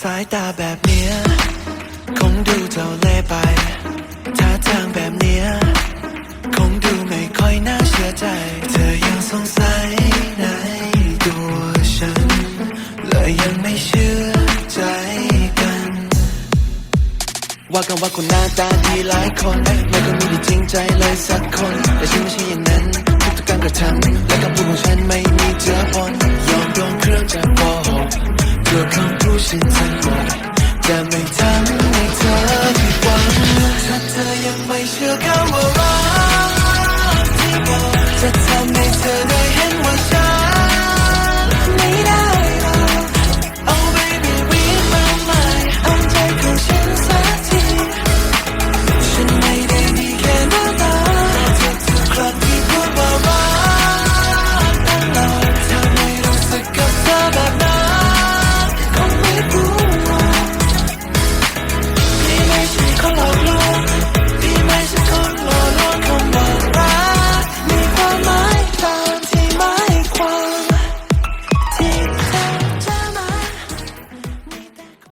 สายตาแบบเนี้ย คงดูเจ้าเล่ไปท่าทางแบบเนี้ย คงดูไม่ค่อยน่าเชื่อใจ เธอยังสงสัยในตัวฉัน และยังไม่เชื่อใจกัน ว่ากันว่าคนหน้าตาดีหลายคน ไม่ก็มีที่จริงใจเลยสักคน แต่ฉันไม่ใช่อย่างนั้น ทุกการกระทำและคำพูดของฉันไม่มีเจือปนยอมโดนเครื่องจักรโกหก ก็คงพูดฉันทั้งหมดแต่ไม่ทำให้เธอผิดหวังถ้าเธอยังไม่เชื่อคำว่ารัก